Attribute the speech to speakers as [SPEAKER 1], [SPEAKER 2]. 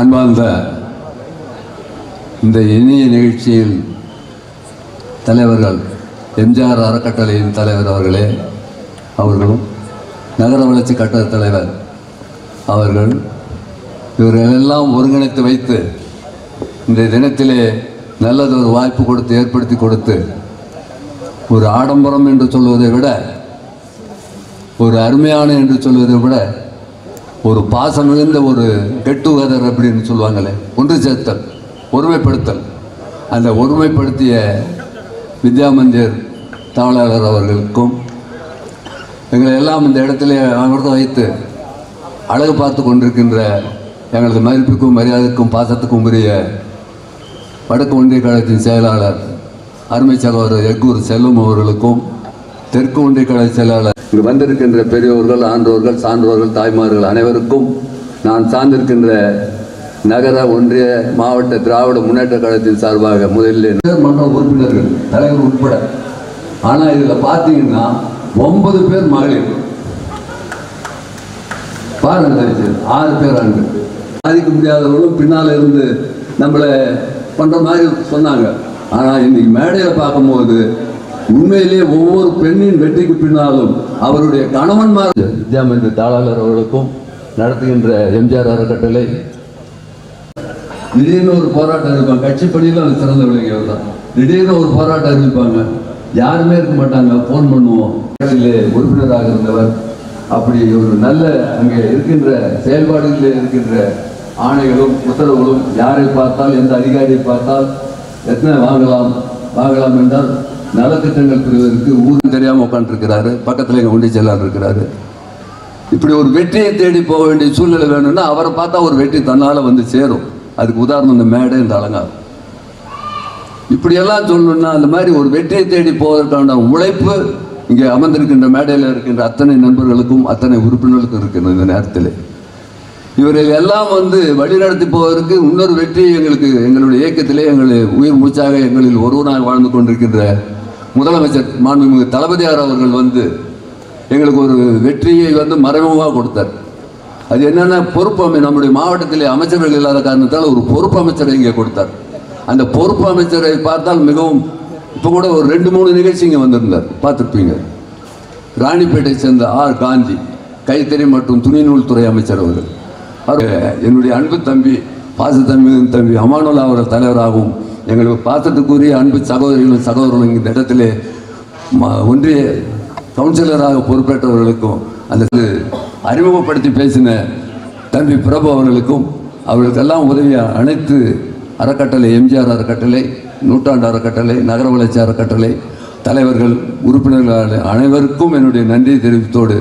[SPEAKER 1] அன்பார்ந்த இந்த இனிய நிகழ்ச்சியில் தலைவர்கள் எம்ஜிஆர் அறக்கட்டளையின் தலைவர் அவர்களே அவர்களும் நகர வளர்ச்சி கட்டட தலைவர் அவர்கள் இவர்களெல்லாம் ஒருங்கிணைத்து வைத்து இந்த தினத்திலே நல்லதொரு வாய்ப்பு கொடுத்து ஏற்படுத்தி கொடுத்து ஒரு ஆடம்பரம் என்று சொல்வதை விட ஒரு அருமையான என்று சொல்வதை விட ஒரு பாசம் மிகுந்த ஒரு கெட் டுகெதர் அப்படின்னு சொல்லுவாங்களே ஒன்று சேர்த்தல் ஒருமைப்படுத்தல். அந்த ஒருமைப்படுத்திய வித்யா மந்திர் தாளாளர் அவர்களுக்கும் எங்களை எல்லாம் இந்த இடத்துல அமர்ந்து வைத்து அழகு பார்த்து கொண்டிருக்கின்ற எங்களது மதிப்புக்கும் மரியாதைக்கும் பாசத்துக்கும் உரிய வடக்கு ஒன்றிய கழகத்தின் செயலாளர் அருமை சகோதரர் எக்கூர் செல்வம் அவர்களுக்கும் தெற்கு ஒன்றிய கழக செயலாளர் இங்கு வந்திருக்கின்ற பெரியோர்கள் ஆன்றோர்கள் சான்றோர்கள் தாய்மார்கள் அனைவருக்கும் நான் சார்ந்திருக்கின்ற நகர ஒன்றிய மாவட்ட திராவிட முன்னேற்ற கழகத்தின் சார்பாக முதலில் மன்ற உறுப்பினர்கள் தலைவர் உட்பட. ஆனால் இதில் பார்த்தீங்கன்னா ஒன்பது பேர் மகளிர். பாருங்கள் ஆறு பேர் ஆண்கள். சாதிக்க முடியாதவர்களும் பின்னால் இருந்து நம்மளை பண்ணுற மாதிரி சொன்னாங்க. ஆனால் இன்னைக்கு மேடையில் பார்க்கும்போது உண்மையிலேயே ஒவ்வொரு பெண்ணின் வெற்றிக்கு பின்னாலும் அவருடைய கணவன்மார் வித்யாமந்திர தாளாளர் அவர்களுக்கும் நடத்துகின்ற எம்ஜிஆர் அறக்கட்டளை. திடீர்னு ஒரு போராட்டம் இருப்பாங்க. கட்சி பணியில் அது சிறந்த விளைஞர் தான். திடீர்னு ஒரு போராட்டம் இருப்பாங்க. யாருமே இருக்க மாட்டாங்க. ஃபோன் பண்ணுவோம். உறுப்பினராக இருந்தவர். அப்படி ஒரு நல்ல அங்கே இருக்கின்ற செயல்பாடுகளில் இருக்கின்ற ஆணைகளும் உத்தரவுகளும் யாரை பார்த்தால் எந்த அதிகாரியை பார்த்தால் எத்தனை வாங்கலாம் வாங்கலாம் என்றால் நலத்திட்டங்கள் பெறுவதற்கு ஊரும் தெரியாமல் உட்காந்துருக்கிறாரு பக்கத்தில் எங்கள் உண்டி செல்லார் இருக்கிறாரு. இப்படி ஒரு வெற்றியை தேடி போக வேண்டிய சூழ்நிலை வேணும்னா அவரை பார்த்தா ஒரு வெற்றி தன்னால் வந்து சேரும். அதுக்கு உதாரணம் இந்த மேடை இந்த அலங்காரம். இப்படியெல்லாம் சொல்லணும்னா அந்த மாதிரி ஒரு வெற்றியை தேடி போவதற்கான உழைப்பு இங்கே அமர்ந்திருக்கின்ற மேடையில் இருக்கின்ற அத்தனை நண்பர்களுக்கும் அத்தனை உறுப்பினர்களுக்கும் இருக்கின்ற இந்த நேரத்தில். இவர்கள் எல்லாம் வந்து வழிநடத்தி போவதற்கு இன்னொரு வெற்றி எங்களுக்கு எங்களுடைய இயக்கத்திலே எங்களை உயிர் மூச்சாக எங்களில் ஒருவனாக வாழ்ந்து கொண்டிருக்கின்ற முதலமைச்சர் மாண்புமிகு தளபதியார் அவர்கள் வந்து எங்களுக்கு ஒரு வெற்றியை வந்து மறைமுகமாக கொடுத்தார். அது என்னென்னா பொறுப்பு அமை நம்முடைய மாவட்டத்திலே அமைச்சர்கள் இல்லாத காரணத்தால் ஒரு பொறுப்பு அமைச்சரை இங்கே கொடுத்தார். அந்த பொறுப்பு அமைச்சரை பார்த்தால் மிகவும் இப்போ கூட ஒரு ரெண்டு மூணு நிகழ்ச்சி இங்கே வந்திருந்தார். பார்த்துருப்பீங்க. ராணிப்பேட்டை சேர்ந்த ஆர் காந்தி கைத்தறி மற்றும் துணிநூல் துறை அமைச்சர் அவர்கள். அவர் என்னுடைய அன்பு தம்பி பாச தம்பி தம்பி அமானுல்லா அவர்கள் தலைவராகவும் எங்களுக்கு பாசத்துக்குரிய அன்பு சகோதரிகளும் சகோதரர்களும் இந்த இடத்துல ம- ஒன்றிய கவுன்சிலராக பொறுப்பேற்றவர்களுக்கும் அந்த அறிமுகப்படுத்தி பேசின தம்பி பிரபு அவர்களுக்கும் அவர்களுக்கெல்லாம் உதவிய அனைத்து அறக்கட்டளை எம்ஜிஆர் அறக்கட்டளை நூற்றாண்டு அறக்கட்டளை நகர வளர்ச்சி அறக்கட்டளை தலைவர்கள் உறுப்பினர்கள் அனைவருக்கும் என்னுடைய நன்றியை தெரிவித்தோடு